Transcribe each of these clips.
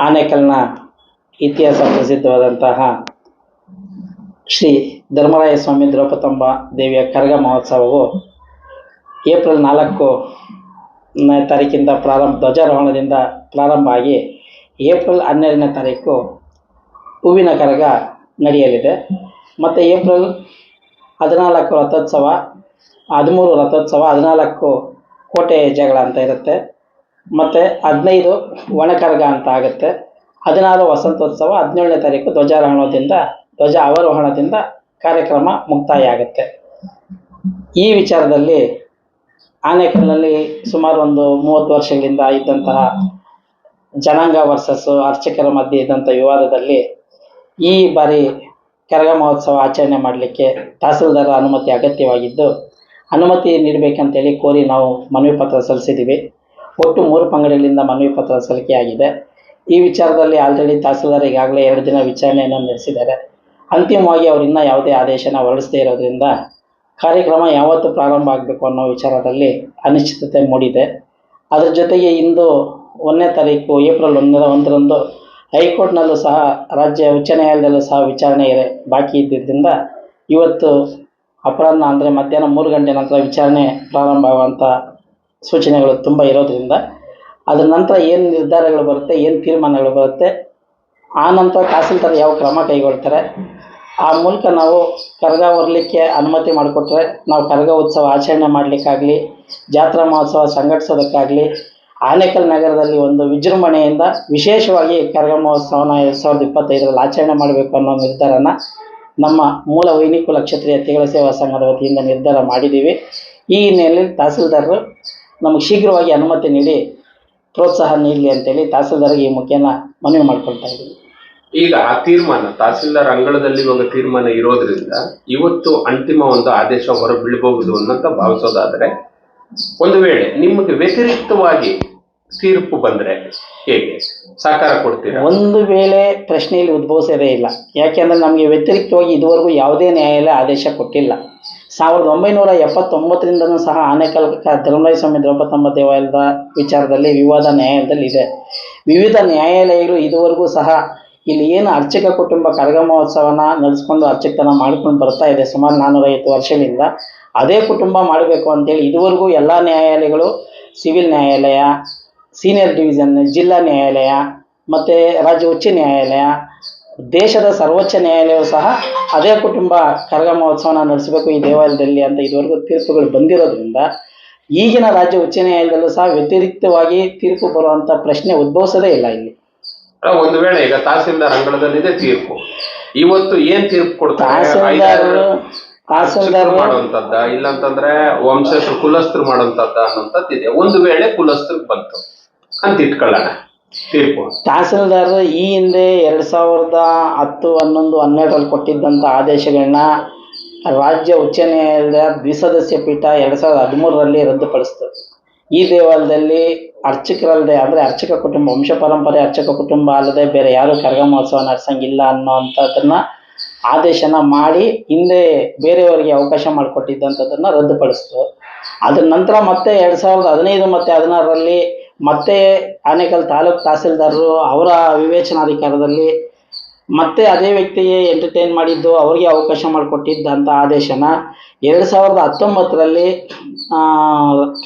ಆನೇಕಲ್ನ ಇತಿಹಾಸ ಪ್ರಸಿದ್ಧವಾದಂತಹ ಶ್ರೀ ಧರ್ಮರಾಯ ಸ್ವಾಮಿ ದ್ರೌಪತಂಬ ದೇವಿಯ ಕರಗ ಮಹೋತ್ಸವವು ಏಪ್ರಿಲ್ ನಾಲ್ಕು ತಾರೀಕಿಂದ ಪ್ರಾರಂಭ, ಧ್ವಜಾರೋಹಣದಿಂದ ಪ್ರಾರಂಭ ಆಗಿ ಏಪ್ರಿಲ್ ಹನ್ನೆರಡನೇ ತಾರೀಕು ಹೂವಿನ ಕರಗ ನಡೆಯಲಿದೆ. ಮತ್ತು ಏಪ್ರಿಲ್ ಹದಿನಾಲ್ಕು ರಥೋತ್ಸವ, ಹದಿಮೂರು ರಥೋತ್ಸವ, ಹದಿನಾಲ್ಕು ಕೋಟೆ ಜಗಳ ಅಂತ ಇರುತ್ತೆ. ಮತ್ತು ಹದಿನೈದು ಒಣಕರಗ ಅಂತ ಆಗುತ್ತೆ. ಹದಿನಾರು ವಸಂತೋತ್ಸವ ಹದಿನೇಳನೇ ತಾರೀಕು ಧ್ವಜಾರೋಹಣದಿಂದ ಧ್ವಜ ಅವರೋಹಣದಿಂದ ಕಾರ್ಯಕ್ರಮ ಮುಕ್ತಾಯ ಆಗುತ್ತೆ ಈ ವಿಚಾರದಲ್ಲಿ ಆನೇಕಲ್ನಲ್ಲಿ ಸುಮಾರು ಒಂದು ಮೂವತ್ತು ವರ್ಷಗಳಿಂದ ಇದ್ದಂತಹ ಜನಾಂಗ ವರ್ಸಸ್ ಅರ್ಚಕರ ಮಧ್ಯೆ ಇದ್ದಂಥ ವಿವಾದದಲ್ಲಿ ಈ ಬಾರಿ ಕರಗ ಮಹೋತ್ಸವ ಆಚರಣೆ ಮಾಡಲಿಕ್ಕೆ ತಹಸೀಲ್ದಾರರ ಅನುಮತಿ ಅಗತ್ಯವಾಗಿದ್ದು, ಅನುಮತಿ ನೀಡಬೇಕಂತೇಳಿ ಕೋರಿ ನಾವು ಮನವಿ ಪತ್ರ ಸಲ್ಲಿಸಿದ್ದೀವಿ. ಒಟ್ಟು ಮೂರು ಪಂಗಡಗಳಿಂದ ಮನವಿ ಪತ್ರ ಸಲ್ಲಿಕೆಯಾಗಿದೆ. ಈ ವಿಚಾರದಲ್ಲಿ ಆಲ್ರೆಡಿ ತಹಸೀಲ್ದಾರ್ ಈಗಾಗಲೇ ಎರಡು ದಿನ ವಿಚಾರಣೆಯನ್ನು ನಡೆಸಿದ್ದಾರೆ. ಅಂತಿಮವಾಗಿ ಅವರಿಂದ ಯಾವುದೇ ಆದೇಶನ ಹೊರಡಿಸದೇ ಇರೋದ್ರಿಂದ ಕಾರ್ಯಕ್ರಮ ಯಾವತ್ತು ಪ್ರಾರಂಭ ಆಗಬೇಕು ಅನ್ನೋ ವಿಚಾರದಲ್ಲಿ ಅನಿಶ್ಚಿತತೆ ಮೂಡಿದೆ. ಅದರ ಜೊತೆಗೆ ಇಂದು ಒಂದನೇ ತಾರೀಕು ಏಪ್ರಿಲ್ ಒಂದರ ಒಂದರಂದು ಹೈಕೋರ್ಟ್ನಲ್ಲೂ ಸಹ ರಾಜ್ಯ ಉಚ್ಚ ನ್ಯಾಯಾಲಯದಲ್ಲೂ ಸಹ ವಿಚಾರಣೆ ಬಾಕಿ ಇದ್ದಿದ್ದರಿಂದ ಇವತ್ತು ಅಪರಾಹ್ನ ಅಂದರೆ ಮಧ್ಯಾಹ್ನ ಮೂರು ಗಂಟೆ ನಂತರ ವಿಚಾರಣೆ ಪ್ರಾರಂಭ ಆಗುವಂಥ ಸೂಚನೆಗಳು ತುಂಬ ಇರೋದ್ರಿಂದ ಅದರ ನಂತರ ಏನು ನಿರ್ಧಾರಗಳು ಬರುತ್ತೆ, ಏನು ತೀರ್ಮಾನಗಳು ಬರುತ್ತೆ, ಆ ನಂತರ ತಹಸೀಲ್ದಾರ್ ಯಾವ ಕ್ರಮ ಕೈಗೊಳ್ತಾರೆ, ಆ ಮೂಲಕ ನಾವು ಕರಗ ಹೊರಲಿಕ್ಕೆ ಅನುಮತಿ ಮಾಡಿಕೊಟ್ರೆ ನಾವು ಕರಗ ಉತ್ಸವ ಆಚರಣೆ ಮಾಡಲಿಕ್ಕಾಗಲಿ, ಜಾತ್ರಾ ಮಹೋತ್ಸವ ಸಂಘಟಿಸೋದಕ್ಕಾಗಲಿ, ಆನೇಕಲ್ ನಗರದಲ್ಲಿ ಒಂದು ವಿಜೃಂಭಣೆಯಿಂದ ವಿಶೇಷವಾಗಿ ಕರಗ ಮಹೋತ್ಸವನ ಎರಡು ಸಾವಿರದ ಇಪ್ಪತ್ತೈದರಲ್ಲಿ ಆಚರಣೆ ಮಾಡಬೇಕು ಅನ್ನೋ ನಿರ್ಧಾರನ ನಮ್ಮ ಮೂಲ ವೈನಿಕುಲ ಕ್ಷತ್ರಿಯ ತಿಗಳ ಸೇವಾ ಸಂಘದ ವತಿಯಿಂದ ನಿರ್ಧಾರ ಮಾಡಿದ್ದೀವಿ. ಈ ಹಿನ್ನೆಲೆಯಲ್ಲಿ ತಹಸೀಲ್ದಾರರು ನಮಗೆ ಶೀಘ್ರವಾಗಿ ಅನುಮತಿ ನೀಡಿ ಪ್ರೋತ್ಸಾಹ ನೀಡಲಿ ಅಂತೇಳಿ ತಹಸೀಲ್ದಾರ್ಗೆ ಈ ಮುಖ್ಯನ ಮನವಿ ಮಾಡ್ಕೊಳ್ತಾ ಇದ್ದೀವಿ. ಈಗ ಆ ತೀರ್ಮಾನ ತಹಸೀಲ್ದಾರ್ ಅಂಗಳದಲ್ಲಿ ಒಂದು ತೀರ್ಮಾನ ಇರೋದ್ರಿಂದ ಇವತ್ತು ಅಂತಿಮ ಒಂದು ಆದೇಶ ಹೊರ ಬೀಳಬಹುದು ಅನ್ನಂತ ಭಾವಿಸೋದಾದ್ರೆ ಒಂದು ವೇಳೆ ನಿಮಗೆ ವ್ಯತಿರಿಕ್ತವಾಗಿ ತೀರ್ಪು ಬಂದ್ರೆ ಹೇಗೆ? ಸಹಕಾರ ಕೊಡ್ತೀರಾ? ಒಂದು ವೇಳೆ ಪ್ರಶ್ನೆಯಲ್ಲಿ ಉದ್ಭವಿಸೋದೇ ಇಲ್ಲ. ಯಾಕೆಂದ್ರೆ ನಮಗೆ ವ್ಯತಿರಿಕ್ತವಾಗಿ ಇದುವರೆಗೂ ಯಾವುದೇ ನ್ಯಾಯಾಲಯ ಆದೇಶ ಕೊಟ್ಟಿಲ್ಲ. ಸಾವಿರದ ಒಂಬೈನೂರ ಎಪ್ಪತ್ತೊಂಬತ್ತರಿಂದನೂ ಸಹ ಆನೇಕಲ್ ಧರ್ಮರಾಯ ಸ್ವಾಮಿ ದ್ರೌಪದಮ್ಮ ದೇವಾಲಯದ ವಿಚಾರದಲ್ಲಿ, ವಿವಾದ ನ್ಯಾಯಾಲಯದಲ್ಲಿ ಇದೆ ವಿವಿಧ ನ್ಯಾಯಾಲಯಗಳು ಇದುವರೆಗೂ ಸಹ ಇಲ್ಲಿ ಏನು ಅರ್ಚಕ ಕುಟುಂಬ ಕರಗ ಮಹೋತ್ಸವನ ನಡೆಸ್ಕೊಂಡು ಅರ್ಚಕತನ ಮಾಡ್ಕೊಂಡು ಬರ್ತಾ ಇದೆ. ಸುಮಾರು ನಾನ್ನೂರೈವತ್ತು ವರ್ಷದಿಂದ ಅದೇ ಕುಟುಂಬ ಮಾಡಬೇಕು ಅಂತೇಳಿ ಇದುವರೆಗೂ ಎಲ್ಲ ನ್ಯಾಯಾಲಯಗಳು, ಸಿವಿಲ್ ನ್ಯಾಯಾಲಯ, ಸೀನಿಯರ್ ಡಿವಿಷನ್ ಜಿಲ್ಲಾ ನ್ಯಾಯಾಲಯ, ಮತ್ತು ರಾಜ್ಯ ಉಚ್ಚ ನ್ಯಾಯಾಲಯ ದೇಶದ ಸರ್ವೋಚ್ಚ ನ್ಯಾಯಾಲಯವು ಸಹ ಅದೇ ಕುಟುಂಬ ಕರಗ ಮಹೋತ್ಸವನ ನಡೆಸಬೇಕು ಈ ದೇವಾಲಯದಲ್ಲಿ ಅಂತ ಇದುವರೆಗೂ ತೀರ್ಪುಗಳು ಬಂದಿರೋದ್ರಿಂದ ಈಗಿನ ರಾಜ್ಯ ಉಚ್ಚ ನ್ಯಾಯಾಲಯದಲ್ಲೂ ಸಹ ವ್ಯತಿರಿಕ್ತವಾಗಿ ತೀರ್ಪು ಬರುವಂತ ಪ್ರಶ್ನೆ ಉದ್ಭವಿಸದೇ ಇಲ್ಲ ಇಲ್ಲಿ. ಒಂದು ವೇಳೆ ಈಗ ತಹಸೀಲ್ದಾರ್ ಅಂಗಳದಲ್ಲಿದೆ ತೀರ್ಪು. ಇವತ್ತು ಏನ್ ತೀರ್ಪು ಕೊಡ್ತಾರೆ? ತಹಸೀಲ್ದಾರ್ ಮಾಡುವಂತದ್ದ? ಇಲ್ಲಂತಂದ್ರೆ ವಂಶಸ್ಥರು ಕುಲಸ್ಥರು ಮಾಡುವಂತದ್ದ ಅನ್ನೋಂಥದ್ದು ಇದೆ ಒಂದು ವೇಳೆ ಕುಲಸ್ಥರು ಬಂತು. ಅಂತ ಇಟ್ಕೊಳ್ಳೋಣ. ತೀರ್ಪು ತಹಸೀಲ್ದಾರ್ ಈ ಹಿಂದೆ ಎರಡು ಸಾವಿರದ ಹತ್ತು ಹನ್ನೊಂದು ಹನ್ನೆರಡರಲ್ಲಿ ಕೊಟ್ಟಿದ್ದಂಥ ಆದೇಶಗಳನ್ನ ರಾಜ್ಯ ಉಚ್ಚ ನ್ಯಾಯಾಲಯದ ದ್ವಿಸದಸ್ಯ ಪೀಠ ಎರಡು ಸಾವಿರದ ಹದಿಮೂರರಲ್ಲಿ ರದ್ದುಪಡಿಸಿತು. ಈ ದೇವಾಲಯದಲ್ಲಿ ಅರ್ಚಕರಲ್ಲದೆ, ಅಂದರೆ ಅರ್ಚಕ ಕುಟುಂಬ, ವಂಶ ಪರಂಪರೆ ಅರ್ಚಕ ಕುಟುಂಬ ಅಲ್ಲದೆ ಬೇರೆ ಯಾರು ಕರಗ ಮಹೋತ್ಸವ ನಡೆಸಂಗಿಲ್ಲ ಅನ್ನೋವಂಥದ್ದನ್ನ ಆದೇಶನ ಮಾಡಿ ಹಿಂದೆ ಬೇರೆಯವರಿಗೆ ಅವಕಾಶ ಮಾಡಿಕೊಟ್ಟಿದ್ದಂಥದ್ದನ್ನು ರದ್ದುಪಡಿಸಿತು. ಅದ್ರ ನಂತರ ಮತ್ತೆ ಎರಡು ಸಾವಿರದ ಹದಿನೈದು ಮತ್ತು ಹದಿನಾರರಲ್ಲಿ ಮತ್ತೆ ಆನೇಕಲ್ ತಾಲೂಕು ತಹಸೀಲ್ದಾರರು ಅವರ ವಿವೇಚನಾಧಿಕಾರದಲ್ಲಿ ಮತ್ತೆ ಅದೇ ವ್ಯಕ್ತಿಗೆ ಎಂಟರ್ಟೈನ್ ಮಾಡಿದ್ದು ಅವರಿಗೆ ಅವಕಾಶ ಮಾಡಿಕೊಟ್ಟಿದ್ದಂಥ ಆದೇಶನ ಎರಡು ಸಾವಿರದ ಹತ್ತೊಂಬತ್ತರಲ್ಲಿ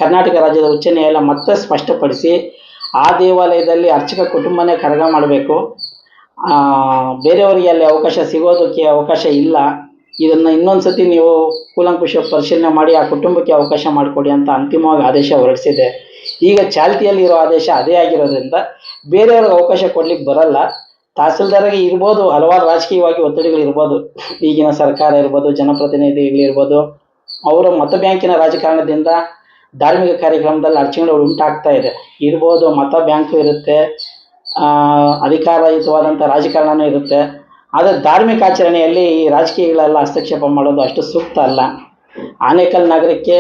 ಕರ್ನಾಟಕ ರಾಜ್ಯದ ಉಚ್ಚ ನ್ಯಾಯಾಲಯ ಮತ್ತೆ ಸ್ಪಷ್ಟಪಡಿಸಿ ಆ ದೇವಾಲಯದಲ್ಲಿ ಅರ್ಚಕ ಕುಟುಂಬನೇ ಕರಗ ಮಾಡಬೇಕು. ಬೇರೆಯವರಿಗೆ ಅಲ್ಲಿ ಅವಕಾಶ ಸಿಗೋದಕ್ಕೆ ಅವಕಾಶ ಇಲ್ಲ. ಇದನ್ನು ಇನ್ನೊಂದು ಸತಿ ನೀವು ಕೂಲಂಕುಷ ಪರಿಶೀಲನೆ ಮಾಡಿ ಆ ಕುಟುಂಬಕ್ಕೆ ಅವಕಾಶ ಮಾಡಿಕೊಡಿ ಅಂತ ಅಂತಿಮವಾಗಿ ಆದೇಶ ಹೊರಡಿಸಿದೆ. ಈಗ ಚಾಲ್ತಿಯಲ್ಲಿರೋ ಆದೇಶ ಅದೇ ಆಗಿರೋದ್ರಿಂದ ಬೇರೆಯವ್ರಿಗೆ ಅವಕಾಶ ಕೊಡ್ಲಿಕ್ಕೆ ಬರಲ್ಲ. ತಹಸೀಲ್ದಾರ್ಗೆ ಇರ್ಬೋದು, ಹಲವಾರು ರಾಜಕೀಯವಾಗಿ ಒತ್ತಡಗಳು ಇರ್ಬೋದು. ಈಗಿನ ಸರ್ಕಾರ ಇರ್ಬೋದು ಜನಪ್ರತಿನಿಧಿಗಳಿರ್ಬೋದು ಅವರ ಮತ ಬ್ಯಾಂಕಿನ ರಾಜಕಾರಣದಿಂದ ಧಾರ್ಮಿಕ ಕಾರ್ಯಕ್ರಮದಲ್ಲಿ ಅಡಚಣೆಗಳು ಉಂಟಾಗ್ತಾ ಇದೆ. ಇರ್ಬೋದು, ಮತ ಬ್ಯಾಂಕು ಇರುತ್ತೆ ಅಧಿಕಾರಯುತವಾದಂಥ ರಾಜಕಾರಣನೂ ಇರುತ್ತೆ. ಆದರೆ ಧಾರ್ಮಿಕ ಆಚರಣೆಯಲ್ಲಿ ಈ ರಾಜಕೀಯಗಳೆಲ್ಲ ಹಸ್ತಕ್ಷೇಪ ಮಾಡೋದು ಅಷ್ಟು ಸೂಕ್ತ ಅಲ್ಲ. ಆನೇಕಲ್ ನಗರಕ್ಕೆ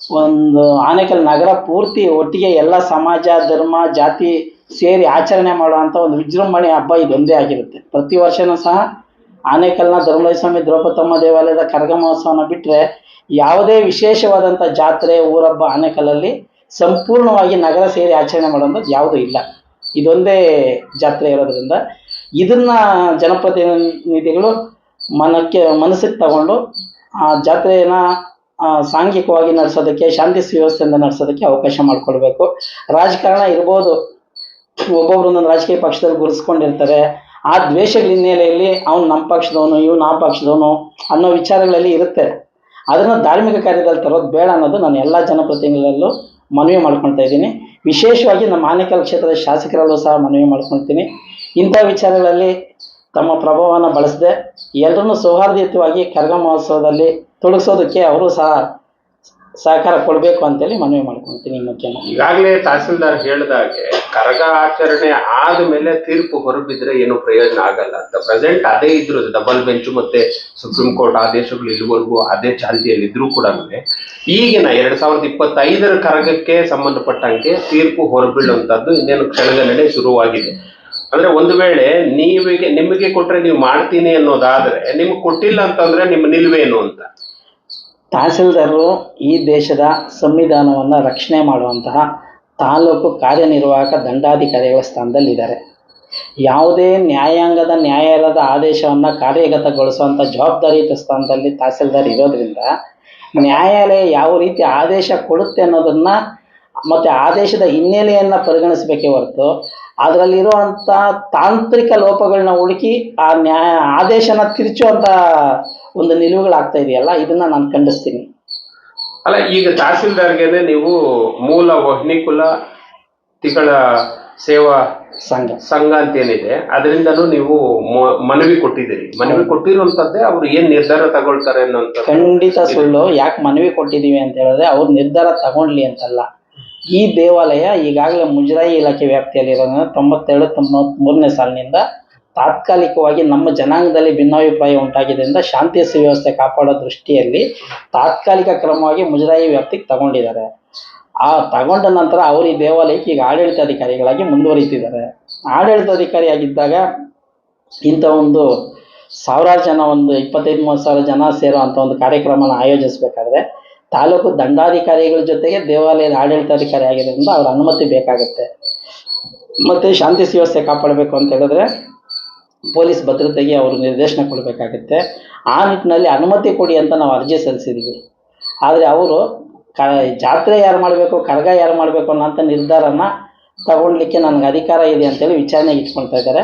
ಒಂದು ಆನೇಕಲ್ ನಗರ ಪೂರ್ತಿ ಒಟ್ಟಿಗೆ ಎಲ್ಲ ಸಮಾಜ, ಧರ್ಮ, ಜಾತಿ ಸೇರಿ ಆಚರಣೆ ಮಾಡುವಂಥ ಒಂದು ವಿಜೃಂಭಣೆ ಹಬ್ಬ ಇದೊಂದೇ ಆಗಿರುತ್ತೆ. ಪ್ರತಿ ವರ್ಷನೂ ಸಹ ಆನೇಕಲ್ನ ಧರ್ಮರಾಯ ಸ್ವಾಮಿ ದ್ರೌಪದಮ್ಮ ದೇವಾಲಯದ ಕರಗ ಮಹೋತ್ಸವನ ಬಿಟ್ಟರೆ ಯಾವುದೇ ವಿಶೇಷವಾದಂಥ ಜಾತ್ರೆ, ಊರಬ್ಬ, ಆನೇಕಲ್ಲಲ್ಲಿ ಸಂಪೂರ್ಣವಾಗಿ ನಗರ ಸೇರಿ ಆಚರಣೆ ಮಾಡುವಂಥದ್ದು ಯಾವುದೂ ಇಲ್ಲ. ಇದೊಂದೇ ಜಾತ್ರೆ ಇರೋದ್ರಿಂದ ಇದನ್ನು ಜನಪ್ರತಿನಿಧಿಗಳು ಮನಕ್ಕೆ ಮನಸ್ಸಿಗೆ ತಗೊಂಡು ಆ ಜಾತ್ರೆಯನ್ನು ಸಾಂಘಿಕವಾಗಿ ನಡೆಸೋದಕ್ಕೆ, ಶಾಂತಿ ಸುವ್ಯವಸ್ಥೆಯಿಂದ ನಡೆಸೋದಕ್ಕೆ ಅವಕಾಶ ಮಾಡಿಕೊಡ್ಬೇಕು ರಾಜಕಾರಣ ಇರ್ಬೋದು. ಒಬ್ಬೊಬ್ರು ಒಂದೊಂದು ರಾಜಕೀಯ ಪಕ್ಷದಲ್ಲಿ ಗುರುಸ್ಕೊಂಡಿರ್ತಾರೆ ಆ ದ್ವೇಷಗಳ ಹಿನ್ನೆಲೆಯಲ್ಲಿ ಅವ್ನು ನಮ್ಮ ಪಕ್ಷದವನು, ಇವ್ನು ಆ ಪಕ್ಷದವನು ಅನ್ನೋ ವಿಚಾರಗಳಲ್ಲಿ ಇರುತ್ತೆ. ಅದನ್ನು ಧಾರ್ಮಿಕ ಕಾರ್ಯದಲ್ಲಿ ತರೋದು ಬೇಡ ಅನ್ನೋದು ನಾನು ಎಲ್ಲ ಜನಪ್ರತಿನಿಧಿಗಳಲ್ಲೂ ಮನವಿ ಮಾಡ್ಕೊಳ್ತಾ ಇದ್ದೀನಿ. ವಿಶೇಷವಾಗಿ ನಮ್ಮ ಆನೇಕಲ್ ಕ್ಷೇತ್ರದ ಶಾಸಕರಲ್ಲೂ ಸಹ ಮನವಿ ಮಾಡ್ಕೊಳ್ತೀನಿ. ಇಂಥ ವಿಚಾರಗಳಲ್ಲಿ ತಮ್ಮ ಪ್ರಭಾವವನ್ನು ಬಳಸದೆ ಎಲ್ಲರನ್ನೂ ಸೌಹಾರ್ದಯುತವಾಗಿ ಕರಗ ಮಹೋತ್ಸವದಲ್ಲಿ ತೊಡಗಿಸೋದಕ್ಕೆ ಅವರು ಸಹ ಸಹಕಾರ ಕೊಡಬೇಕು ಅಂತೇಳಿ ಮನವಿ ಮಾಡ್ಕೊಳ್ತೀನಿ ಮುಖ್ಯಮಂತ್ರಿ ಈಗಾಗಲೇ ತಹಸೀಲ್ದಾರ್ ಹೇಳಿದಾಗೆ ಕರಗ ಆಚರಣೆ ಆದ ಮೇಲೆ ತೀರ್ಪು ಹೊರಬಿದ್ರೆ ಏನು ಪ್ರಯೋಜನ ಆಗಲ್ಲ ಅಂತ. ಪ್ರೆಸೆಂಟ್ ಅದೇ ಇದ್ರು ಡಬಲ್ ಬೆಂಚ್ ಮತ್ತೆ ಸುಪ್ರೀಂ ಕೋರ್ಟ್ ಆದೇಶಗಳು ಇಲ್ಲಿವರೆಗೂ ಅದೇ ಚಾಲ್ತಿಯಲ್ಲಿ ಇದ್ರೂ ಕೂಡ ಈಗಿನ ಎರಡ್ ಸಾವಿರದ ಇಪ್ಪತ್ತೈದರ ಕರಗಕ್ಕೆ ಸಂಬಂಧಪಟ್ಟಂಗೆ ತೀರ್ಪು ಹೊರಬೀಳುವಂತದ್ದು ಇನ್ನೇನು ಕ್ಷಣಗಣನೆ ಶುರುವಾಗಿದೆ. ಅಂದ್ರೆ ಒಂದು ವೇಳೆ ನೀವಿಗೆ, ನಿಮಗೆ ಕೊಟ್ರೆ ನೀವು ಮಾಡ್ತೀನಿ ಅನ್ನೋದಾದ್ರೆ, ನಿಮ್ಗೆ ಕೊಟ್ಟಿಲ್ಲ ಅಂತಂದ್ರೆ ನಿಮ್ಮ ನಿಲ್ವೇನು ಅಂತ? ತಹಸೀಲ್ದಾರರು ಈ ದೇಶದ ಸಂವಿಧಾನವನ್ನು ರಕ್ಷಣೆ ಮಾಡುವಂತಹ ತಾಲೂಕು ಕಾರ್ಯನಿರ್ವಾಹಕ ದಂಡಾಧಿಕಾರಿಗಳ ಸ್ಥಾನದಲ್ಲಿದ್ದಾರೆ. ಯಾವುದೇ ನ್ಯಾಯಾಂಗದ ನ್ಯಾಯಾಲಯದ ಆದೇಶವನ್ನು ಕಾರ್ಯಗತಗೊಳಿಸುವಂಥ ಜವಾಬ್ದಾರಿಯುತ ಸ್ಥಾನದಲ್ಲಿ ತಹಸೀಲ್ದಾರ್ ಇರೋದ್ರಿಂದ ನ್ಯಾಯಾಲಯ ಯಾವ ರೀತಿ ಆದೇಶ ಕೊಡುತ್ತೆ ಅನ್ನೋದನ್ನು ಮತ್ತು ಆದೇಶದ ಹಿನ್ನೆಲೆಯನ್ನು ಪರಿಗಣಿಸಬೇಕೇ ಹೊರತು ಅದರಲ್ಲಿರುವಂಥ ತಾಂತ್ರಿಕ ಲೋಪಗಳನ್ನ ಹುಡುಕಿ ಆ ನ್ಯಾಯ ಆದೇಶನ ತಿರುಚುವಂತ ಒಂದು ನಿಲುವುಗಳಾಗ್ತಾ ಇದೆಯಲ್ಲ ಇದನ್ನ ನಾನು ಖಂಡಿಸ್ತೀನಿ. ಅಲ್ಲ ಈಗ ತಹಸೀಲ್ದಾರ್ಗೆ ನೀವು ಮೂಲ ವಹ್ನಿಕುಲ ತಿಗಳ ಸೇವಾ ಸಂಘ. ಸಂಘ ಅಂತ ಏನಿದೆ ಅದರಿಂದನೂ ನೀವು ಮನವಿ ಕೊಟ್ಟಿದ್ದೀರಿ. ಮನವಿ ಕೊಟ್ಟಿರುವಂತದ್ದೇ ಅವ್ರು ಏನ್ ನಿರ್ಧಾರ ತಗೊಳ್ತಾರೆ ಅನ್ನೋ ಖಂಡಿತ ಸುಳ್ಳು. ಯಾಕೆ ಮನವಿ ಕೊಟ್ಟಿದೀವಿ ಅಂತ ಹೇಳಿದ್ರೆ ಅವ್ರು ನಿರ್ಧಾರ ತಗೊಂಡ್ಲಿ ಅಂತಲ್ಲ. ಈ ದೇವಾಲಯ ಈಗಾಗಲೇ ಮುಜರಾಯಿ ಇಲಾಖೆ ವ್ಯಾಪ್ತಿಯಲ್ಲಿರೋದ್ರಿಂದ ತೊಂಬತ್ತೆರಡು ತೊಂಬತ್ ಮೂರನೇ ಸಾಲಿನಿಂದ ತಾತ್ಕಾಲಿಕವಾಗಿ ನಮ್ಮ ಜನಾಂಗದಲ್ಲಿ ಭಿನ್ನಾಭಿಪ್ರಾಯ ಉಂಟಾಗಿದ್ದರಿಂದ ಶಾಂತಿ ಸುವ್ಯವಸ್ಥೆ ಕಾಪಾಡೋ ದೃಷ್ಟಿಯಲ್ಲಿ ತಾತ್ಕಾಲಿಕ ಕ್ರಮವಾಗಿ ಮುಜರಾಯಿ ವ್ಯಾಪ್ತಿಗೆ ತಗೊಂಡಿದ್ದಾರೆ. ಆ ತಗೊಂಡ ನಂತರ ಅವರು ಈ ದೇವಾಲಯಕ್ಕೆ ಈಗ ಆಡಳಿತಾಧಿಕಾರಿಗಳಾಗಿ ಮುಂದುವರಿತಿದ್ದಾರೆ ಆಡಳಿತಾಧಿಕಾರಿಯಾಗಿದ್ದಾಗ ಇಂಥ ಒಂದು ಸಾವಿರಾರು ಜನ, ಒಂದು ಇಪ್ಪತ್ತೈದು, ಮೂವತ್ತು ಸಾವಿರ ಜನ ಸೇರೋ ಅಂಥ ಒಂದು ಕಾರ್ಯಕ್ರಮನ ಆಯೋಜಿಸಬೇಕಾದ್ರೆ ತಾಲೂಕು ದಂಡಾಧಿಕಾರಿಗಳ ಜೊತೆಗೆ ದೇವಾಲಯದ ಆಡಳಿತಾಧಿಕಾರಿ ಆಗಿರೋದ್ರಿಂದ ಅವ್ರ ಅನುಮತಿ ಬೇಕಾಗುತ್ತೆ. ಮತ್ತು ಶಾಂತಿ ಸುವ್ಯವಸ್ಥೆ ಕಾಪಾಡಬೇಕು ಅಂತ ಹೇಳಿದ್ರೆ ಪೊಲೀಸ್ ಭದ್ರತೆಗೆ ಅವರು ನಿರ್ದೇಶನ ಕೊಡಬೇಕಾಗುತ್ತೆ. ಆ ನಿಟ್ಟಿನಲ್ಲಿ ಅನುಮತಿ ಕೊಡಿ ಅಂತ ನಾವು ಅರ್ಜಿ ಸಲ್ಲಿಸಿದ್ವಿ. ಆದರೆ ಅವರು ಕ, ಜಾತ್ರೆ ಯಾರು ಮಾಡಬೇಕು ಕರಗ ಯಾರು ಮಾಡಬೇಕು ಅನ್ನೋಂಥ ನಿರ್ಧಾರನ ತಗೊಳ್ಲಿಕ್ಕೆ ನನಗೆ ಅಧಿಕಾರ ಇದೆ ಅಂತೇಳಿ ವಿಚಾರಣೆಗೆ ಇಟ್ಕೊಳ್ತಾ ಇದ್ದಾರೆ.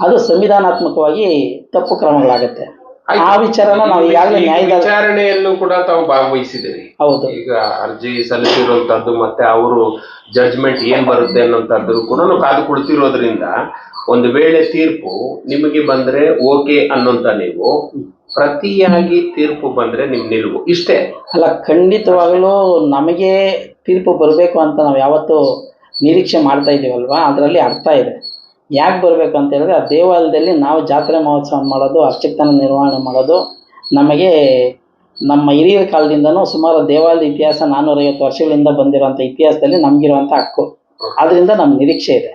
ಅದು ಸಂವಿಧಾನಾತ್ಮಕವಾಗಿ ತಪ್ಪು ಕ್ರಮಗಳಾಗುತ್ತೆ. ಆ ವಿಚಾರನ ನಾವು ಈಗಾಗಲೇ ನ್ಯಾಯದ ವಿಚಾರಣೆಯಲ್ಲೂ ಕೂಡ ತಾವು ಭಾಗವಹಿಸಿದ್ದೀರಿ. ಹೌದು. ಈಗ ಅರ್ಜಿ ಸಲ್ಲಿಸಿರುವಂತದ್ದು ಮತ್ತೆ ಅವರು ಜಡ್ಜ್ಮೆಂಟ್ ಏನ್ ಬರುತ್ತೆ ಅನ್ನೋಂಥದ್ದು ಕೂಡ ನಾವು ಕಾದು ಕುಳಿತಿರೋದ್ರಿಂದ ಒಂದು ವೇಳೆ ತೀರ್ಪು ನಿಮಗೆ ಬಂದ್ರೆ ಓಕೆ ಅನ್ನೋಂತ ನೀವು ಪ್ರತಿಯಾಗಿ ತೀರ್ಪು ಬಂದ್ರೆ ನಿಮ್ ನಿಲುವು. ಇಷ್ಟೇ. ಅಲ್ಲ ಖಂಡಿತವಾಗಲೂ ನಮಗೆ ತೀರ್ಪು ಬರಬೇಕು ಅಂತ ನಾವು ಯಾವತ್ತೂ ನಿರೀಕ್ಷೆ ಮಾಡ್ತಾ ಇದೀವಲ್ವಾ ಅದರಲ್ಲಿ ಅರ್ಥ ಇದೆ. ಯಾಕೆ ಬರಬೇಕು ಅಂತ ಹೇಳಿದ್ರೆ ಆ ದೇವಾಲಯದಲ್ಲಿ ನಾವು ಜಾತ್ರೆ ಮಹೋತ್ಸವ ಮಾಡೋದು ಅರ್ಚಕತನ ನಿರ್ವಹಣೆ ಮಾಡೋದು, ನಮಗೆ ನಮ್ಮ ಹಿರಿಯರ ಕಾಲದಿಂದನೂ ಸುಮಾರು ದೇವಾಲಯದ ಇತಿಹಾಸ ನಾನ್ನೂರೈವತ್ತು ವರ್ಷಗಳಿಂದ ಬಂದಿರೋಂಥ ಇತಿಹಾಸದಲ್ಲಿ ನಮಗಿರುವಂಥ ಹಕ್ಕು. ಅದರಿಂದ ನಮ್ಮ ನಿರೀಕ್ಷೆ ಇದೆ.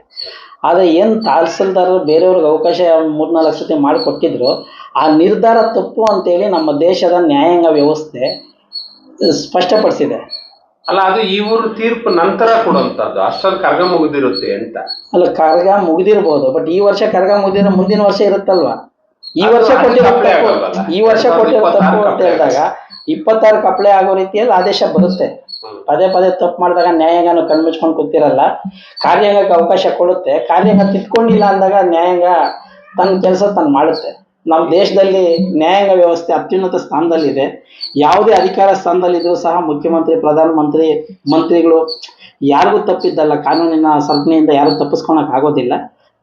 ಆದರೆ ಏನು ತಹಸೀಲ್ದಾರರು ಬೇರೆಯವ್ರಿಗೆ ಅವಕಾಶ ಮೂರ್ನಾಲ್ಕು ಸತಿ ಮಾಡಿಕೊಟ್ಟಿದ್ರು, ಆ ನಿರ್ಧಾರ ತಪ್ಪು ಅಂತೇಳಿ ನಮ್ಮ ದೇಶದ ನ್ಯಾಯಾಂಗ ವ್ಯವಸ್ಥೆ ಸ್ಪಷ್ಟಪಡಿಸಿದೆ. ಅಲ್ಲ ಅದು ಇವರು ತೀರ್ಪು ನಂತರ ಕೊಡುವಂತದ್ದು ಅಷ್ಟೊಂದು ಕರ್ಗ ಮುಗಿದಿರುತ್ತೆ ಅಂತ. ಅಲ್ಲ ಕರ್ಗ ಮುಗ್ದಿರ್ಬೋದು ಬಟ್ ಈ ವರ್ಷ ಕರ್ಗ ಮುಗಿದಿರ ಮುಂದಿನ ವರ್ಷ ಇರುತ್ತಲ್ವಾ? ಈ ವರ್ಷ ಕೊಟ್ಟಿರೋ? ಈ ವರ್ಷ ಕೊಟ್ಟಿರೋ ತಪ್ಪು ಅಂತ ಹೇಳಿದಾಗ ಇಪ್ಪತ್ತಾರು ಕಪ್ಲೆ ಆಗೋ ರೀತಿಯಲ್ಲಿ ಆದೇಶ ಬರುತ್ತೆ. ಪದೇ ಪದೇ ತಪ್ಪು ಮಾಡಿದಾಗ ನ್ಯಾಯಾಂಗ ಕಣ್ಮುಚ್ಕೊಂಡು ಕೂತಿರಲ್ಲ. ಕಾರ್ಯಾಂಗಕ್ಕೆ ಅವಕಾಶ ಕೊಡುತ್ತೆ. ಕಾರ್ಯಾಂಗ ತಿದ್ಕೊಂಡಿಲ್ಲ ಅಂದಾಗ ನ್ಯಾಯಾಂಗ ತನ್ನ ಕೆಲಸ ತಾನು ಮಾಡುತ್ತೆ. ನಮ್ಮ ದೇಶದಲ್ಲಿ ನ್ಯಾಯಾಂಗ ವ್ಯವಸ್ಥೆ ಅತ್ಯುನ್ನತ ಸ್ಥಾನದಲ್ಲಿದೆ. ಯಾವುದೇ ಅಧಿಕಾರ ಸ್ಥಾನದಲ್ಲಿದ್ದರೂ ಸಹ ಮುಖ್ಯಮಂತ್ರಿ ಪ್ರಧಾನಮಂತ್ರಿ ಮಂತ್ರಿಗಳು ಯಾರಿಗೂ ತಪ್ಪಿದ್ದಲ್ಲ. ಕಾನೂನಿನ ಸಲ್ಪನೆಯಿಂದ ಯಾರು ತಪ್ಪಿಸ್ಕೊಳಕ್ ಆಗೋದಿಲ್ಲ.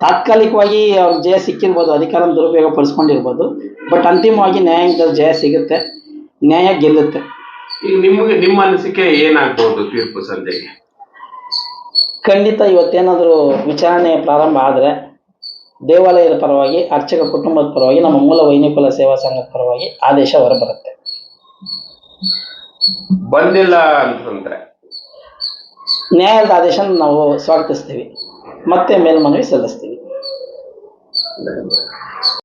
ತಾತ್ಕಾಲಿಕವಾಗಿ ಅವ್ರ ಜಯ ಸಿಕ್ಕಿರ್ಬೋದು ಅಧಿಕಾರ ದುರುಪಯೋಗ ಪಡಿಸ್ಕೊಂಡಿರ್ಬೋದು ಬಟ್ ಅಂತಿಮವಾಗಿ ನ್ಯಾಯಾಂಗದ ಜಯ ಸಿಗುತ್ತೆ ನ್ಯಾಯ ಗೆಲ್ಲುತ್ತೆ. ಈಗ ನಿಮ್ಗೆ ನಿಮ್ಮ ಅನಿಸಿಕೆ ಏನಾಗ್ಬಹುದು ತೀರ್ಪು ಸಂಜೆಗೆ? ಖಂಡಿತ ಇವತ್ತೇನಾದರೂ ವಿಚಾರಣೆ ಪ್ರಾರಂಭ ಆದರೆ ದೇವಾಲಯದ ಪರವಾಗಿ ಅರ್ಚಕ ಕುಟುಂಬದ ಪರವಾಗಿ ನಮ್ಮ ಮೂಲ ವೈನಿಕುಲ ಸೇವಾ ಸಂಘದ ಪರವಾಗಿ ಆದೇಶ ಹೊರಬರುತ್ತೆ. ಬಂದಿಲ್ಲ ಅಂತಂದ್ರೆ? ನ್ಯಾಯಾಲಯದ ಆದೇಶ ನಾವು ಸ್ವಾಗತಿಸ್ತೀವಿ. ಮತ್ತೆ ಮೇಲ್ಮನವಿ ಸಲ್ಲಿಸ್ತೀವಿ.